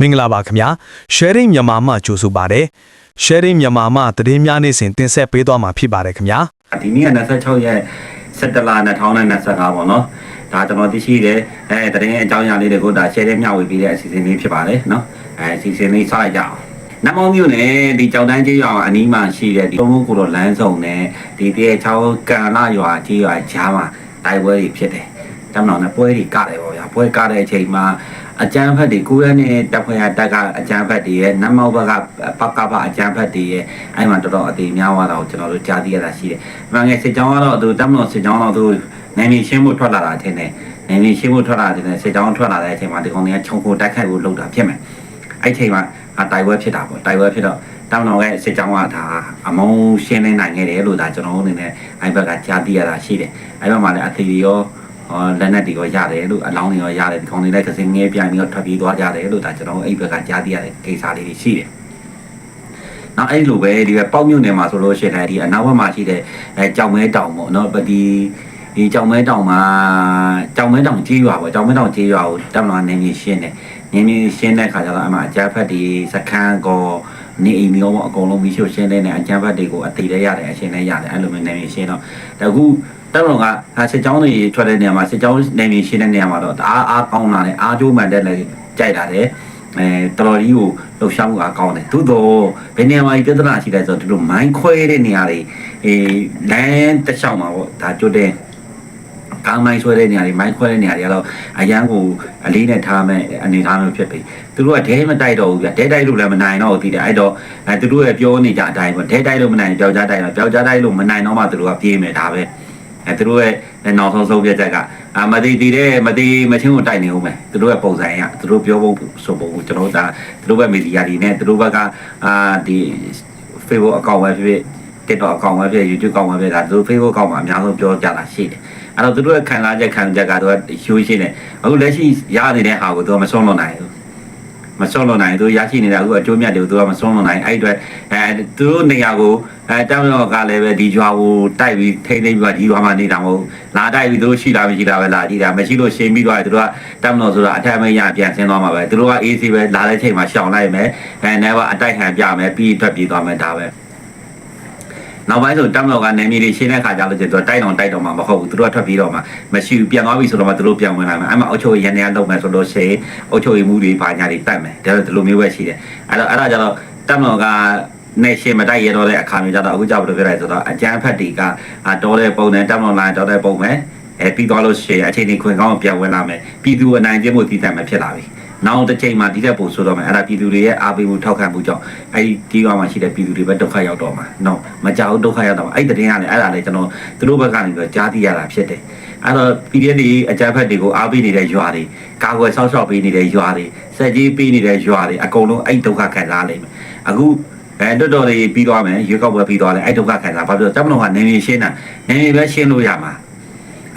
မင်္ဂလာပါခင်ဗျာ sharing မြန်မာမှကြိုဆိုပါတယ် sharing မြန်မာမှသတင်းများနေ့စဉ်တင်ဆက်ပေးသွားမှာဖြစ်ပါတယ်ခင်ဗျာဒီနေ့က26ရက်17လ2025ပေါ့နော်ဒါကျွန်တော်သိရှိတယ်အဲတရင်အကြောင်းအရာလေးတွေကိုဒါ share တဲ့မျှဝေပေးတဲ့အစီအစဉ်လေးဖြစ်ပါတယ်နော်အဲအစီအစဉ်လေးစလိုက်ကြအောင်နမောင်မြို့နယ်ဒီကြောင်တန်းကြီးရွာအနီးမှာရှိတဲ့ဒီသုံးခုကိုတော့လမ်းဆောင်နဲ့ဒီတရေချောင်းကန်လာရွာကြီးရွာကြားမှာတိုက်ပွဲတွေဖြစ်တယ်တမန်တော်နဲ့ပွဲတွေကတယ်ပေါ့ဗျာပွဲကတဲ့အချိန်မှာ အကြမ်းဖက်တွေကိုရနဲ့တပ်ဖွဲ့ရတပ်ကအကြမ်းဖက်တွေရဲ့နမောင်ဘက်ကပကပအကြမ်းဖက်တွေရဲ့အဲ့မှာတော်တော်အသေးများသွားတာကိုကျွန်တော်တို့ကြားသိရတာရှိတယ်။မှန်ငယ်စစ်ကြောင်းကတော့သူတမန်တော်စစ်ကြောင်းတော့သူနိုင်မရှင်းမှုထွက်လာတာထင်တယ်။နိုင်မရှင်းမှုထွက်လာတဲ့စစ်ကြောင်းထွက်လာတဲ့အချိန်မှာဒီကောင်တွေကခြုံကိုတိုက်ခိုက်ဖို့လုပ်တာဖြစ်မယ်။အဲ့ချိန်မှာတိုက်ပွဲဖြစ်တာပေါ့တိုက်ပွဲဖြစ်တော့တမန်တော်ရဲ့စစ်ကြောင်းကဒါအမုံရှင်းနေနိုင်ခဲ့တယ်လို့ဒါကျွန်တော်တို့အနေနဲ့အဲ့ဘက်ကကြားသိရတာရှိတယ်။အဲ့ဘက်မှာလည်းအသေးရောဟော လက်နက်တွေရောရတယ်လို့အလောင်းတွေရောရတယ်ဒီကောင်တွေလည်းကစင်းငဲပြိုင်ပြီးတော့ထွက်ပြေးသွားကြတယ်လို့ဒါကျွန်တော်တို့အဲ့ဘက်ကကြားသိရတဲ့ကိစ္စလေးတွေရှိတယ်။နောက်အဲ့လိုပဲဒီပဲပေါက်မြုပ်နေမှာဆိုလို့ရှိရင်ဒီအနောက်ဘက်မှာရှိတဲ့အဲကြောင်မဲတောင်ပေါ့နော်ပဒီဒီကြောင်မဲတောင်မှာကြောင်မဲတောင်ကြီးရွာပေါ့ကြောင်မဲတောင်ကြီးရွာကိုတက်မလာနေမြေရှင်းတယ်နေမြေရှင်းတဲ့ခါကျတော့အမှအကြမ်းဖက်ဒီစခန်းကောနေအိမ်မျိုးပေါ့အကုန်လုံးမီးရှို့ရှင်းတဲ့နဲ့အကြမ်းဖက်တွေကိုအသေးလေးရတယ်အရှင်းလေးရတယ်အဲ့လိုမျိုးနေမြေရှင်းတော့တကူ တက်မလို့ကစစ်ကြောင်းတွေထွက်တဲ့နေရာမှာစစ်ကြောင်းနေမြေရှင်းတဲ့နေရာမှာတော့အားအားကောင်းလာတယ်အားကျိုးမှန်တဲ့လည်းကြိုက်တာတယ်အဲတော်တော်ကြီးကိုလှုပ်ရှားမှုအကောင်းတယ်သို့တော့ဘယ်နေရာမှာပြဿနာရှိလဲဆိုတော့ဒီလိုမိုင်းခွဲတဲ့နေရာတွေအေးလမ်းတစ်လျှောက်မှာပေါ့ဒါကျွတ်တဲ့ကောင်းမိုင်းဆွဲတဲ့နေရာတွေမိုင်းခွဲတဲ့နေရာတွေကတော့အရန်ကိုအလေးနဲ့ထားမဲ့အနေထားမျိုးဖြစ်ပြီသူတို့ကဒဲမတိုက်တော့ဘူးဗျဒဲတိုက်လို့လည်းမနိုင်တော့ဘူးသိတယ်အဲ့တော့အဲသူတို့ရဲ့ပြောနေကြအတိုင်းပေါ့ဒဲတိုက်လို့မနိုင်ပျောက်ကြားတိုက်တော့ပျောက်ကြားတိုက်လို့မနိုင်တော့မှသူတို့ကပြေးမယ်ဒါပဲ အဲသူတို့ရဲ့နောက်ဆုံးဆုံးပြချက်ကအမတိတည်တဲ့မတိမချင်းကိုတိုက်နေဦးမယ်သူတို့ရဲ့ပုံစံအရသူတို့ပြောဖို့ဆိုဖို့ကျွန်တော်တို့ဒါသူတို့ဘက်မီဒီယာတွေနဲ့သူတို့ဘက်ကအာဒီ Facebook အကောင့်ပဲဖြစ်ဖြစ် TikTok အကောင့်ပဲဖြစ်ဖြစ် YouTube အကောင့်ပဲဖြစ်ဒါသူတို့ Facebook အကောင့်မှာအများဆုံးပြောကြတာရှိတယ်အဲ့တော့သူတို့ရဲ့ခံစားချက်ခံချက်ကတော့ရှိုးရှိနေအခုလက်ရှိရနေတဲ့ဟာကိုသူကမဆုံးလို့နိုင်ဘူး မဆုံးလို့နိုင်သူရရှိနေတာအခုအကျိုးမြတ်တွေကိုသူကမဆုံးလို့နိုင်အဲ့အတွက်အဲသူတို့နေရာကိုအဲတမ်းတော့ကလည်းပဲဒီကြွားကိုတိုက်ပြီးထိနေပြီးတော့ဒီကြွားမှာနေတာမဟုတ်လာတိုက်ပြီးသူတို့ရှိတာမရှိတာပဲလာကြည့်တာမရှိလို့ရှင်းပြီးတော့သူတို့ကတမ်းတော့ဆိုတာအထက်မရပြန်ဆင်းသွားမှာပဲသူတို့ကအေးစီပဲလာတဲ့ချိန်မှာရှောင်လိုက်မယ်အဲနေပါအတိုက်ခံပြမယ်ပြီးထွက်ပြေးသွားမယ်ဒါပဲ နောက်ပိုင်းဆိုတမ်းတော့ကနေမြေတွေရှင်းတဲ့ခါကျလို့ကျတော့တိုက်တော့တိုက်တော့မှာမဟုတ်ဘူးသူတို့ကထွက်ပြေးတော့မှာမရှိဘူးပြန်သွားပြီဆိုတော့မှသူတို့ပြန်ဝင်လာမယ်အဲ့မှာအုတ်ချုပ်ရန်ရန်လုပ်မယ်ဆိုလို့ရှိရင်အုတ်ချုပ်ရမှုတွေဘာညာတွေတိုက်မယ်ဒါလိုမျိုးပဲရှိတယ်အဲ့တော့အဲ့ဒါကြတော့တမ်းတော့ကနေရှင်မတိုက်ရတော့တဲ့အခါမျိုးကြတော့အခုကြောက်ဘယ်လိုပြောလဲဆိုတော့အကျန်းဖက်တွေကတော်တဲ့ပုံနဲ့တမ်းတော့လာတော်တဲ့ပုံပဲအဲပြီးသွားလို့ရှိရင်အချိန်ကြီးခွင်ကောင်းပြန်ဝင်လာမယ်ပြည်သူအနိုင်ကျင့်မှုတည်တတ်မှဖြစ်လာပြီ နောက်တစ်ချိန်မှာဒီတဲ့ပုံဆိုတော့မယ်အဲ့ဒါပြည်သူတွေရဲ့အားပေးမှုထောက်ခံမှုကြောင့်အဲ့ဒီဒီရွာမှာရှိတဲ့ပြည်သူတွေပဲဒုက္ခရောက်တော့မှာနော်မကြောက်ဒုက္ခရောက်တော့မှာအဲ့ဒီတင်းကလည်းအဲ့ဒါလည်းကျွန်တော်သူတို့ဘက်ကနေပြီးတော့ကြားသိရတာဖြစ်တယ်အဲ့တော့ PDF တွေအကြမ်းဖက်တွေကိုအားပေးနေတဲ့ရွာတွေကာကွယ်ဆောက်ရှောက်ပေးနေတဲ့ရွာတွေစက်ကြီးပေးနေတဲ့ရွာတွေအကုန်လုံးအဲ့ဒုက္ခခံစားလိမ့်မယ်အခုအဲတွတ်တော်တွေပြီးသွားမယ်ရွေးကောက်ပွဲပြီးသွားတယ်အဲ့ဒုက္ခခံစားဘာဖြစ်လို့တမန်တော်ကနေနေရှင်းတာနေနေပဲရှင်းလို့ရမှာ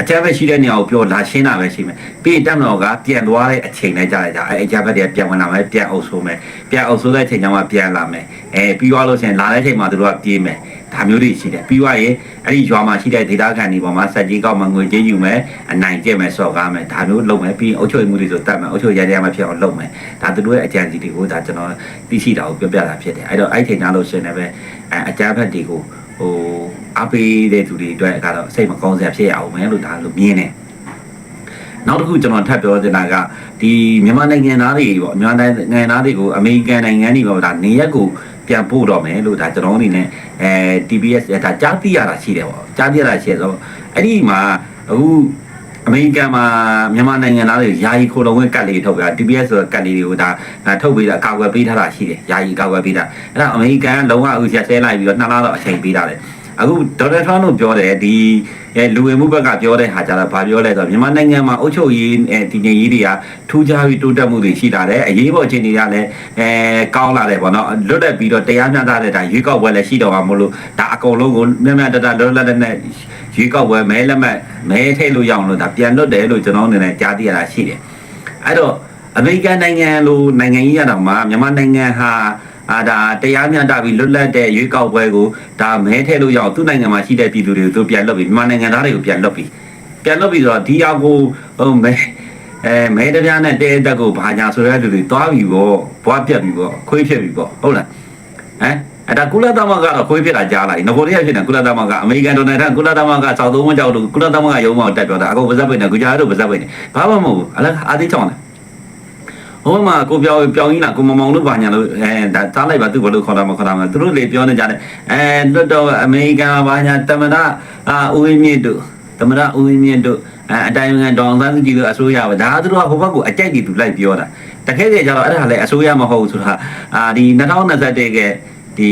အကြမ်းဖက်ရှိတဲ့နေရာကိုပြောလာရှင်းတာပဲရှိမယ်ပြီးရင်တမန်တော်ကပြန်သွားတဲ့အချိန်နဲ့ကြာကြအဲအကြမ်းဖက်တွေပြန်ဝင်လာမယ်ပြန်အုပ်ဆိုးမယ်ပြန်အုပ်ဆိုးတဲ့အချိန်ကျမှပြန်လာမယ်အဲပြီးသွားလို့ရှိရင်လာတဲ့အချိန်မှာသူတို့ကပြေးမယ်ဒါမျိုးတွေရှိတယ်ပြီးသွားရင်အဲ့ဒီရွာမှာရှိတဲ့ဒေသခံတွေပေါ်မှာစက်ကြီးကောက်မှငွေကြေးယူမယ်အနိုင်ကျင့်မယ်စော်ကားမယ်ဒါမျိုးလုပ်မယ်ပြီးရင်အုပ်ချုပ်မှုတွေဆိုတတ်မယ်အုပ်ချုပ်ရရမှဖြစ်အောင်လုပ်မယ်ဒါသူတို့ရဲ့အကြံစီတွေကိုဒါကျွန်တော်သိရှိတာကိုပြောပြတာဖြစ်တယ်အဲ့တော့အဲ့ချိန်သားလို့ရှိရင်လည်းအဲအကြမ်းဖက်တွေကို ဟိုအပေးတဲ့သူတွေအတွက်ကတော့စိတ်မကောင်းစရာဖြစ်ရအောင်မယ်လို့ဒါလို့မြင်တယ်နောက်တစ်ခုကျွန်တော်ထပ်ပြောချင်တာကဒီမြန်မာနိုင်ငံသားတွေပေါ့မြန်မာနိုင်ငံသားတွေကိုအမေရိကန်နိုင်ငံတွေပေါ့ဒါနေရက်ကိုပြန်ပို့တော့မယ်လို့ဒါကျွန်တော်အနေနဲ့အဲ TBS ဒါကြားသိရတာရှိတယ်ပေါ့ကြားသိရတာရှိတယ်ဆိုတော့အဲ့ဒီမှာအခု အမေရိကန်မှာမြန်မာနိုင်ငံသားတွေယာယီခိုးလုံဝဲကတ်လေးထုတ်ပြ TBS ဆိုတဲ့ကတ်လေးတွေကိုဒါထုတ်ပေးတာအကာအကွယ်ပေးထားတာရှိတယ်ယာယီအကာအကွယ်ပေးတာအဲ့ဒါအမေရိကန်ကလုံးဝအခုဆက်ဆဲလိုက်ပြီးတော့နှစ်လတော့အချိန်ပေးတာတယ်အခုဒေါ်နယ်ထရန့်တို့ပြောတယ်ဒီအဲလူဝင်မှုဘက်ကပြောတဲ့ဟာကြတော့ဗာပြောလဲဆိုတော့မြန်မာနိုင်ငံမှာအုပ်ချုပ်ရေးအဲဒီငြိမ်ရေးတွေကထူးခြားပြီးတိုးတက်မှုတွေရှိလာတယ်အရေးပေါ်အခြေအနေကလည်းအဲကောင်းလာတယ်ပေါ့နော်လွတ်တက်ပြီးတော့တရားမျှတတဲ့ဒါရွေးကောက်ပွဲလည်းရှိတော့မှာမလို့ဒါအကုန်လုံးကိုမျှမျှတတလွတ်လပ်တဲ့နဲ့ ရွေးကောက်ပွဲမဲလက်မှတ်မဲထိတ်လို့ရအောင်လို့ဒါပြန်လွတ်တယ်လို့ကျွန်တော်အနေနဲ့ကြားသိရတာရှိတယ်အဲ့တော့အမေရိကန်နိုင်ငံလိုနိုင်ငံကြီးရတော့မှမြန်မာနိုင်ငံဟာအာဒါတရားမျှတပြီးလွတ်လပ်တဲ့ရွေးကောက်ပွဲကိုဒါမဲထဲလို့ရအောင်သူ့နိုင်ငံမှာရှိတဲ့ပြည်သူတွေကိုသူပြန်လွတ်ပြီးမြန်မာနိုင်ငံသားတွေကိုပြန်လွတ်ပြီးပြန်လွတ်ပြီးတော့ဒီအကိုဟိုမဲအဲမဲတပြားနဲ့တဲတက်ကိုဘာညာဆိုရတဲ့လူတွေသွားပြီပေါ့ဘွားပြက်ပြီပေါ့ခွေးဖြစ်ပြီပေါ့ဟုတ်လားဟမ် အဲ့ဒါကုလသမဂ္ဂကတော့ခွေးဖြစ်တာကြားလာပြီငကိုရီးယားဖြစ်နေကုလသမဂ္ဂအမေရိကန်ဒေါ်နယ်ထရန့်ကုလသမဂ္ဂစောက်သုံးဝန်းကြောက်လို့ကုလသမဂ္ဂရုံးမောက်တက်ပြောတာအကုန်ပါဇက်ပိတ်နေကြကြတို့ပါဇက်ပိတ်နေဘာမှမဟုတ်ဘူးအလားအာသိချောင်းတယ်ဟိုမှာကိုပြောင်းပြောင်းကြီးလားကိုမမောင်တို့ဘာညာလို့အဲဒါသားလိုက်ပါသူဘလို့ခေါ်တာမခေါ်တာမသူတို့လေပြောနေကြတယ်အဲလွတ်တော်အမေရိကန်ဘာညာတမနာအာဦးဝင်းမြင့်တို့တမနာဦးဝင်းမြင့်တို့အဲအတိုင်းငံတောင်သန်းစုကြည်တို့အစိုးရပဲဒါသူတို့ကဟိုဘက်ကိုအကြိုက်တွေသူလိုက်ပြောတာတကယ်ကြကြတော့အဲ့ဒါလည်းအစိုးရမဟုတ်ဘူးဆိုတာအာဒီ2021က ဒီ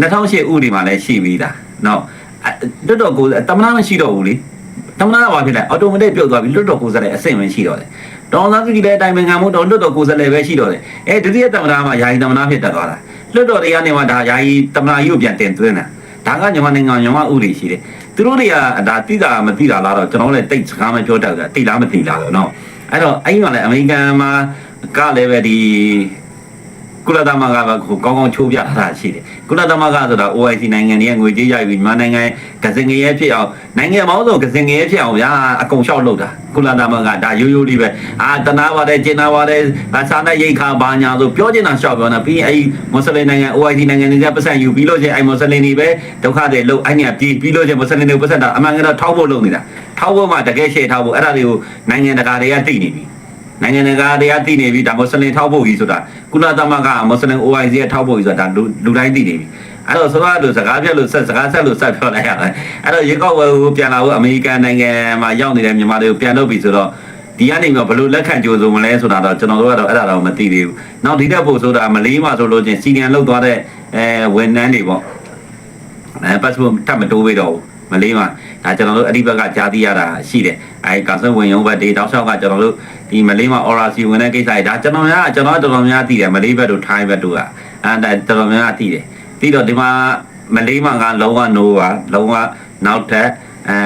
2008ဥတွေမှာလည်းရှိပြီးသားနော်လွတ်တော်ကိုတမနာမရှိတော့ဘူးလေတမနာကဘာဖြစ်လဲအော်တိုမက်ပြုတ်သွားပြီလွတ်တော်ကိုစားတဲ့အဆင့်မရှိတော့တယ်ဒေါ်လာစုကြည်လည်းအတိုင်ပင်ခံမှုတော့လွတ်တော်ကိုစားလည်းပဲရှိတော့တယ်အဲဒုတိယတမနာမှာယာယီတမနာဖြစ်တက်သွားတာလွတ်တော်တွေကနေမှဒါယာယီတမနာကြီးကိုပြန်တင်သွင်းတာဒါကညီမနိုင်ငံညီမဥတွေရှိတယ်သူတို့တွေကဒါတိတာမတိတာလားတော့ကျွန်တော်လည်းတိတ်စကားမပြောတတ်ဘူးတိလားမတိလားတော့နော်အဲ့တော့အဲ့ဒီမှာလည်းအမေရိကန်မှာကလည်းပဲဒီ ကုလသမဂ္ဂကကိုကောင်းကောင်းချိုးပြထားတာရှိတယ်ကုလသမဂ္ဂဆိုတာ OIC နိုင်ငံတွေရဲ့ငွေကြေးရယူပြီးမြန်မာနိုင်ငံကစင်ငရဲဖြစ်အောင်နိုင်ငံပေါင်းစုံကစင်ငရဲဖြစ်အောင်ဗျာအကုန်လျှောက်လုပ်တာကုလသမဂ္ဂဒါရိုးရိုးလေးပဲအာတနာပါတယ်ကျင်နာပါတယ်စာနဲ့ရိတ်ခါဘာညာဆိုပြောချင်တာလျှောက်ပြောတာပြီးရင်အဲ့မွတ်စလင်နိုင်ငံ OIC နိုင်ငံတွေကပတ်စံယူပြီးလို့ချင်းအဲ့မွတ်စလင်တွေပဲဒုက္ခတွေလုတ်အဲ့နေပြီးပြီးလို့ချင်းမွတ်စလင်တွေပတ်စံတာအမှန်ကတော့ထောက်ဖို့လုပ်နေတာထောက်ဖို့မှတကယ်ရှေ့ထောက်ဖို့အဲ့ဒါတွေကိုနိုင်ငံတကာတွေကသိနေပြီ နိုင်ငံတကာတရားသိနေပြီဒါမွတ်စလင်ထောက်ဖို့ကြီးဆိုတာကုလသမဂ္ဂမွတ်စလင် OIC ရဲ့ထောက်ဖို့ကြီးဆိုတာဒါလူလူတိုင်းသိနေပြီအဲ့တော့ဆိုတော့လို့စကားပြလို့ဆက်စကားဆက်လို့ဆက်ပြောလိုက်ရတယ်အဲ့တော့ရေကောက်ဝယ်ကိုပြန်လာဖို့အမေရိကန်နိုင်ငံမှာရောက်နေတဲ့မြန်မာတွေကိုပြန်လုပ်ပြီဆိုတော့ဒီကနေမှဘယ်လိုလက်ခံကြိုးစုံမလဲဆိုတာတော့ကျွန်တော်တို့ကတော့အဲ့ဒါတော့မသိသေးဘူးနောက်ဒီတက်ဖို့ဆိုတာမလေးမှဆိုလို့ချင်းစီနီယံလောက်သွားတဲ့အဲဝန်ထမ်းတွေပေါ့အဲ passport ထပ်မတိုးပေးတော့ဘူး မလေးမှာဒါကျွန်တော်တို့အဲ့ဒီဘက်ကကြားသိရတာရှိတယ်အဲကာဆယ်ဝင်ရုံးဘက်ဒေတောက်လျှောက်ကကျွန်တော်တို့ဒီမလေးမှာ ORC ဝင်တဲ့ကိစ္စတွေဒါကျွန်တော်များကျွန်တော်တော်တော်များသိတယ်မလေးဘက်တို့ထိုင်းဘက်တို့ကအဲဒါတော်တော်များသိတယ်ပြီးတော့ဒီမှာမလေးမှာကလုံးဝ no ပါလုံးဝနောက်ထပ်အဲ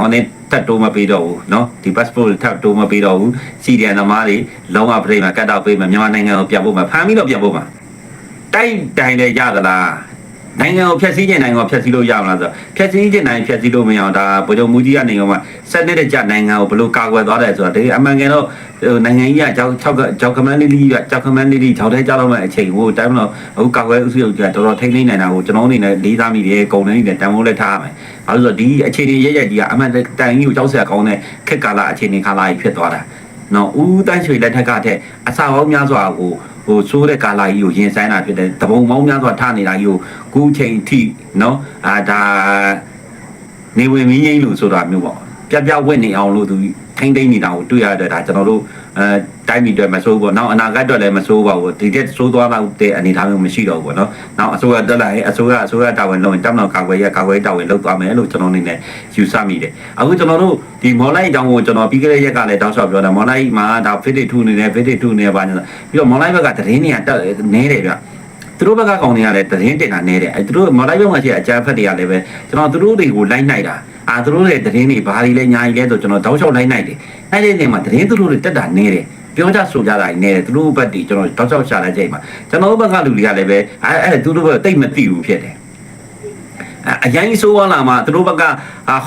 ဟိုနေတက်တိုးမပေးတော့ဘူးเนาะဒီ passport ထပ်တိုးမပေးတော့ဘူးစီဒီအန်သမားတွေလုံးဝပြိမှာကတ်တော့ပေးမှာမြန်မာနိုင်ငံကိုပြန်ဖို့မှာဖမ်းပြီးတော့ပြန်ဖို့မှာတိုက်တိုင်လည်းရသလား နိုင်ငံကိုဖျက်ဆီးခြင်းနိုင်ငံကိုဖျက်ဆီးလို့ရမလားဆိုတော့ဖျက်ဆီးခြင်းနိုင်ငံဖျက်ဆီးလို့မရအောင်ဒါဗိုလ်ချုပ်မူကြီးကနေကမှစက်နေတဲ့ကြနိုင်ငံကိုဘယ်လိုကာကွယ်သွားတယ်ဆိုတော့ဒီအမှန်ကန်တော့ဟိုနိုင်ငံကြီးကကြောက်၆ကြောက်ကမန်းလေးလေးကကြောက်ကမန်းလေးလေးကြောက်တဲ့ကြောက်တော့မဲ့အချိန်ဟိုတိုင်းမလို့အခုကာကွယ်ဥစုချုပ်ကတော်တော်ထိမ့်သိမ့်နိုင်တာကိုကျွန်တော်အနေနဲ့လေးစားမိတယ်ကုန်နေတယ်တန်ဖိုးလည်းထားရမယ်။ဘာလို့ဆိုတော့ဒီအခြေအနေရရကြီးကအမှန်တန်ကြီးကိုကြောက်စရာကောင်းတဲ့ခက်ကာလအခြေအနေခါလာကြီးဖြစ်သွားတာ။နော်ဦးတန်းချွေလက်ထက်ကတည်းအစာပေါင်းများစွာကို ဟိုဆိုးတဲ့ကာလာကြီးကိုရင်ဆိုင်တာဖြစ်တယ်တပုံပေါင်းများစွာထားနေတာကြီးကိုကူးချိန်ထိနော်အာဒါနေဝင်မင်းကြီးလို့ဆိုတာမျိုးပေါ့ပြပြဝက်နေအောင်လို့သူထိမ့်သိမ့်နေတာကိုတွေ့ရတဲ့ဒါကျွန်တော်တို့အဲ တိုင်းပြည်အတွက်မဆိုးဘူး။နောက်အနာဂတ်အတွက်လည်းမဆိုးပါဘူး။ဒီတက်ဆိုးသွားတော့တဲ့အနေအထားမျိုးမရှိတော့ဘူးပေါ့နော်။နောက်အစိုးရတက်လာရင်အစိုးရအစိုးရတာဝန်လုပ်ရင်တမန်တော်ကာကွယ်ရကာကွယ်တာဝန်လုပ်သွားမယ်လို့ကျွန်တော်အနေနဲ့ယူဆမိတယ်။အခုကျွန်တော်တို့ဒီမော်လိုက်အကြောင်းကိုကျွန်တော်ပြီးခဲ့တဲ့ရက်ကလည်းတောက်လျှောက်ပြောတာမော်လိုက်မှာဒါ fit 2နေတယ် fit 2နေပါညာပြီးတော့မော်လိုက်ဘက်ကသတင်းတွေကတက်နေတယ်ဗျ။သူတို့ဘက်ကကောင်တွေကလည်းသတင်းတင်တာနေတယ်အဲသူတို့မော်လိုက်ဘက်မှာရှိတဲ့အကြမ်းဖက်တွေကလည်းပဲကျွန်တော်သူတို့တွေကိုလိုက်နိုင်တာအာသူတို့ရဲ့သတင်းတွေဘာတွေလဲညာကြီးလဲဆိုကျွန်တော်တောက်လျှောက်လိုက်နိုင်တယ်နိုင်တဲ့နေမှာသတင်းသူတို့တွေတက်တာနေတယ် ပြောကြဆိုကြတာနေတယ်သူတို့ဘက်တွေကျွန်တော်တောက်လျှောက်ရှာတဲ့ချိန်မှာကျွန်တော်တို့ဘက်ကလူတွေကလည်းပဲအဲအဲသူတို့ဘက်တိတ်မသိဘူးဖြစ်တယ် အရင်ဆိုးသွားလာမှသူတို့ဘက်က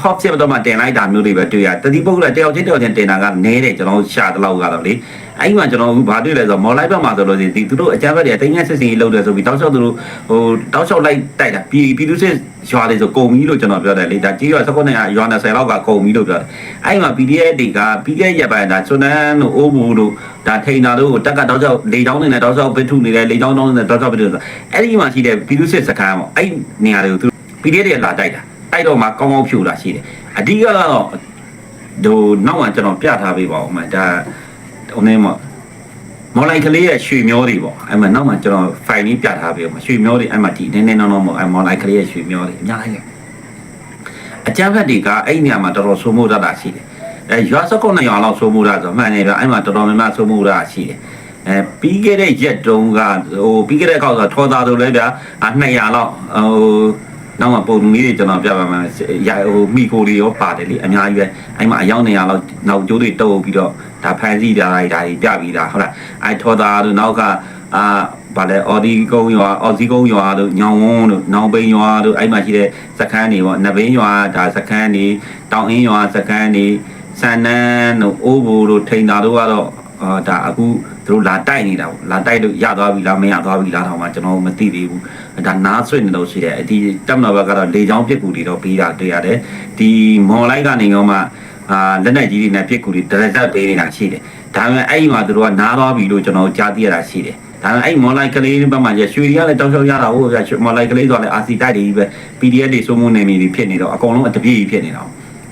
hot chip တော့မှတင်လိုက်တာမျိုးတွေပဲတွေ့ရတတိပုဂ္ဂလတယောက်ချင်းတယောက်ချင်းတင်တာကနေတယ်ကျွန်တော်ရှာတလောက်ကတော့လေအဲ့ဒီမှာကျွန်တော်အခုဘာတွေ့လဲဆိုတော့မော်လိုက်ဘက်မှာဆိုလို့ဒီသူတို့အကြမ်းဖက်တွေအတိုင်းငယ်စစ်စင်ကြီးလုပ်တယ်ဆိုပြီးတောက်လျှောက်သူတို့ဟိုတောက်လျှောက်လိုက်တိုက်တာပြည်ပြည်သူစစ်ရွာတွေဆိုကုန်ပြီလို့ကျွန်တော်ပြောတယ်လေဒါကြီးရွာ၁၉နဲ့ရွာ20လောက်ကကုန်ပြီလို့ပြောတယ်အဲ့ဒီမှာ PDF တွေကပြီးခဲ့ရက်ပိုင်းဒါစွန်းနန်းတို့အိုးဘူးတို့ဒါထိန်တာတို့ကိုတက်ကတောက်လျှောက်လေချောင်းနေတဲ့တောက်လျှောက်ပစ်ထုနေတယ်လေချောင်းတောင်းနေတဲ့တောက်လျှောက်ပစ်ထုဆိုအဲ့ဒီမှာရှိတဲ့ပြည်သူစစ်စခန်းပေါ့အဲ့နေရာတွေကိုသူ PDF တွေလာတိုက်တာတိုက်တော့မှကောင်းကောင်းဖြူလာရှိတယ်အဓိကကတော့ဒိုနောက်မှကျွန်တော်ပြထားပေးပါဦးမှဒါဟိုနေမှာမော်လိုက်ကလေးရဲ့ရွှေမျောတွေပေါ့အဲ့မှာနောက်မှကျွန်တော်ဖိုင်လေးပြထားပေးပါရွှေမျောတွေအဲ့မှာဒီနည်းနည်းနောင်းနောင်းပေါ့အဲ့မော်လိုက်ကလေးရဲ့ရွှေမျောတွေအများကြီးအကြမ်းဖက်တွေကအဲ့နေရာမှာတော်တော်ဆိုးမိုးတတ်တာရှိတယ်အဲရွာစကုတ်နဲ့ရွာလောက်ဆိုးမိုးတာဆိုမှန်တယ်ဗျအဲ့မှာတော်တော်များများဆိုးမိုးတာရှိတယ်အဲပြီးခဲ့တဲ့ရက်တုန်းကဟိုပြီးခဲ့တဲ့ကောက်ဆိုထောသားဆိုလဲဗျာ200လောက်ဟို နောက်မှပုံလေးတွေကျွန်တော်ပြပါမယ်ရဟိုမိကိုတွေရောပါတယ်လေအများကြီးပဲအဲ့မှာအယောက်200လောက်နောက်ကျိုးတွေတုပ်ပြီးတော့ဒါဖန်စီတာတွေဒါတွေပြပြီးတာဟုတ်လားအဲ့ထောသားတို့နောက်ကအာဗာလဲအော်ဒီကုန်းရွာအော်စီကုန်းရွာတို့ညောင်ဝန်းတို့နောင်ပိန်ရွာတို့အဲ့မှာရှိတဲ့စခန်းတွေပေါ့နဘင်းရွာဒါစခန်းတွေတောင်အင်းရွာစခန်းတွေစန္နန်းတို့အိုးဘူတို့ထိန်တာတို့ကတော့အာဒါအခု သူတို့လာတိုက်နေတာပေါ့လာတိုက်လို့ရသွားပြီလားမရသွားပြီလားတော့မှကျွန်တော်မသိသေးဘူးဒါနားဆွင့်နေလို့ရှိတယ်ဒီတက်မတော်ဘက်ကတော့လေချောင်းပြစ်ကူတွေတော့ပေးတာတွေ့ရတယ်ဒီမော်လိုက်ကနေတော့မှအာလက်နက်ကြီးတွေနဲ့ပြစ်ကူတွေဒရက်ဇက်ပေးနေတာရှိတယ်ဒါပေမဲ့အဲ့ဒီမှာသူတို့ကနားသွားပြီလို့ကျွန်တော်ကြားသိရတာရှိတယ်ဒါပေမဲ့အဲ့မော်လိုက်ကလေးဘက်မှာကျရွှေတွေကလည်းတောက်လျှောက်ရတာဟုတ်ဗျာမော်လိုက်ကလေးဆိုတော့လည်းအာစီတိုက်တွေကြီးပဲ PDF တွေစိုးမိုးနေမီတွေဖြစ်နေတော့အကုန်လုံးအတပြေးကြီးဖြစ်နေတော့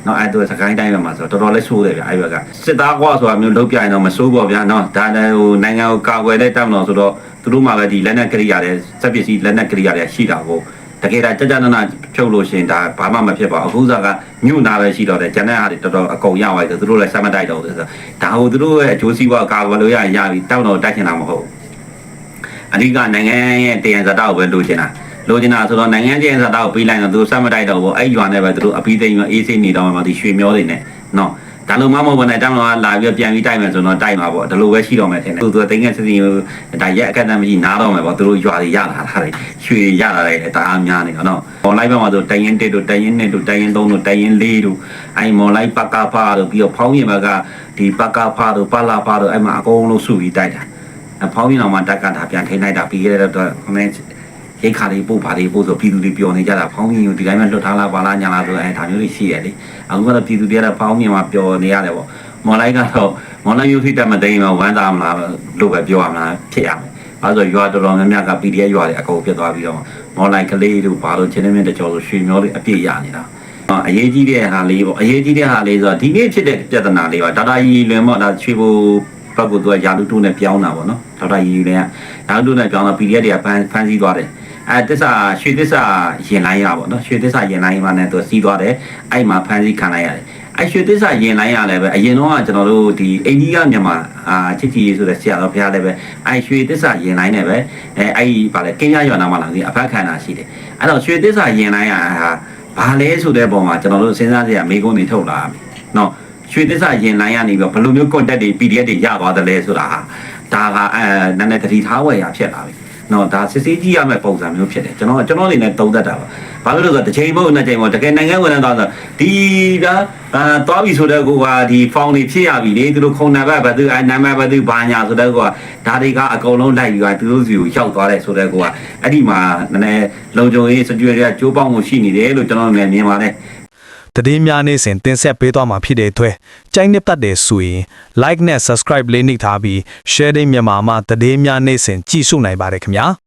နော်အဲ့တော့စကိုင်းတိုင်းဘက်မှာဆိုတော့တော်တော်လေးဆိုးတယ်ဗျအဲ့ဘက်ကစစ်သားကွာဆိုတာမျိုးလုပ်ပြရင်တော့မဆိုးပါဗျာနော်ဒါလည်းဟိုနိုင်ငံကိုကာကွယ်တဲ့တပ်မတော်ဆိုတော့သူတို့မှလည်းဒီလက်နက်ကရိယာတွေစက်ပစ္စည်းလက်နက်ကရိယာတွေရှိတာကိုတကယ်ဒါကြကြနနဖြုတ်လို့ရှရင်ဒါဘာမှမဖြစ်ပါဘူးအခုစားကညွန့်နာပဲရှိတော့တယ်ဂျန်တဲ့ဟာတွေတော်တော်အကုန်ရသွားတယ်သူတို့လည်းစမ်းမတိုက်တော့ဘူးဆိုတော့ဒါဟိုသူတို့ရဲ့အကျိုးစီးပွားကာကွယ်လို့ရရင်ရပြီတပ်မတော်တိုက်ချင်တာမဟုတ်ဘူးအဓိကနိုင်ငံရဲ့တယံဇာတာကိုပဲလိုချင်တာ လိုချင်တာဆိုတော့နိုင်ငံတယံဇာတာကိုပေးလိုက်တော့သူတို့စမ်းမတိုက်တော့ဘူးအဲ့ရွာနဲ့ပဲသူတို့အပီးသိမ်းအေးစိနေတော့မှဒီရွှေမျောတွေနဲ့နော်ဒါလိုမှမဟုတ်ဘူးနဲ့တောင်းတော့လာပြီးပြန်ပြီးတိုက်မယ်ဆိုတော့တိုက်မှာပေါ့ဒီလိုပဲရှိတော့မယ်ထင်တယ်သူသူတင်ငယ်စစ်စစ်ဒါရက်အခက်အခဲမရှိနားတော့မယ်ပေါ့သူတို့ရွာတွေရလာတာတွေရွှေရလာတယ်ဒါအားများနေတော့နော် online ဘက်မှာဆိုတိုင်ရင်1တို့တိုင်ရင်2တို့တိုင်ရင်3တို့တိုင်ရင်4တို့အဲ့ online ပကဖာတို့ပြီးတော့ဖောင်းရင်ဘက်ကဒီပကဖာတို့ပလာဖာတို့အဲ့မှာအကုန်လုံးစုပြီးတိုက်တာအဖောင်းရင်တော့မှတက်ကတာပြန်ထိလိုက်တာပြီးရတဲ့တော့ခမင်း ရိတ်ခါလေးပို့ပါလေးပို့ဆိုပြည်သူတွေပျော်နေကြတာဖောင်းရင်ကိုဒီတိုင်းမှလွတ်ထားလားပါလားညာလားဆိုအဲဒါမျိုးတွေရှိတယ်လေအခုကတော့ပြည်သူတွေကဖောင်းမြင်မှာပျော်နေရတယ်ပေါ့မော်လိုက်ကတော့မော်လိုက်ယူထိတက်မသိမ်းတော့ဝမ်းသာမလားလို့ပဲပြောရမလားဖြစ်ရမယ်အဲဆိုရွာတော်တော်များများက PDF ရွာတွေအကုန်ပြတ်သွားပြီးတော့မော်လိုက်ကလေးတို့ဘာလို့ချင်းနေမြင့်တကြောဆိုရွှေမျောတွေအပြည့်ရနေတာအရေးကြီးတဲ့ဟာလေးပေါ့အရေးကြီးတဲ့ဟာလေးဆိုတော့ဒီနေ့ဖြစ်တဲ့ပြဿနာလေးပါဒါတာကြီးလွင်ပေါ့ဒါရွှေဘူဘက်ကသူကယာလူတုနဲ့ပြောင်းတာပေါ့နော်ဒေါက်တာကြီးလည်းယာလူတုနဲ့ပြောင်းတော့ PDF တွေကဖန်ဖန်စည်းသွားတယ် အဲတစ္ဆာရွှေတစ္ဆာရင်လိုင်းရပေါ့နော်ရွှေတစ္ဆာရင်လိုင်းမှာနဲ့သူစီးသွားတယ်အဲ့မှာဖန်စည်းခံလိုက်ရတယ်အဲ့ရွှေတစ္ဆာရင်လိုင်းရလည်းပဲအရင်တော့ကကျွန်တော်တို့ဒီအိန္ဒိယမြန်မာအာချစ်ချီဆိုတဲ့ဆရာတော်ဘုရားလည်းပဲအဲ့ရွှေတစ္ဆာရင်လိုင်းနဲ့ပဲအဲအဲ့ဒီဗာလေကင်းရရွာနာမှာလာပြီးအဖက်ခံတာရှိတယ်အဲ့တော့ရွှေတစ္ဆာရင်လိုင်းရဟာဘာလဲဆိုတဲ့ပုံမှာကျွန်တော်တို့စဉ်းစားစရာမိကုန်းတွေထုတ်လာမယ်နော်ရွှေသစ္စာရင်လိုင်းရနေပြီးဘယ်လိုမျိုး contact တွေ PDF တွေရသွားတယ်လဲဆိုတာဟာဒါကအဲနည်းနည်းတတိထားဝယ်ရဖြစ်လာပြီ နော်ဒါစစ်စစ်ကြည့်ရမယ့်ပုံစံမျိုးဖြစ်တယ်ကျွန်တော်ကျွန်တော်အနေနဲ့သုံးသပ်တာပါဘာလို့လဲဆိုတော့တစ်ချိန်မဟုတ်နှစ်ချိန်မဟုတ်တကယ်နိုင်ငံဝန်ထမ်းတော့ဒီကအာသွားပြီဆိုတဲ့ကိုကဒီ found တွေဖြစ်ရပြီလေသူတို့ခုံနံပါတ်ဘယ်သူအဲနံပါတ်ဘယ်သူဘာညာဆိုတဲ့ကိုကဒါတွေကအကုန်လုံးလိုက်ပြီးတော့သူတို့စီကိုရောက်သွားတယ်ဆိုတဲ့ကိုကအဲ့ဒီမှာနည်းနည်းလုံခြုံရေး security ကကြိုးပေါင်းမှုရှိနေတယ်လို့ကျွန်တော်လည်းမြင်ပါတယ် တည်င်းများနေစဉ်တင်ဆက်ပေးသွားမှာဖြစ်တဲ့အတွက်ကြိုက်နှစ်ပတ်တယ်ဆိုရင် like နဲ့ subscribe လေးနှိပ်ထားပြီး share တဲ့မြန်မာမှာတည်င်းများနေစဉ်ကြည့်ရှုနိုင်ပါတယ်ခင်ဗျာ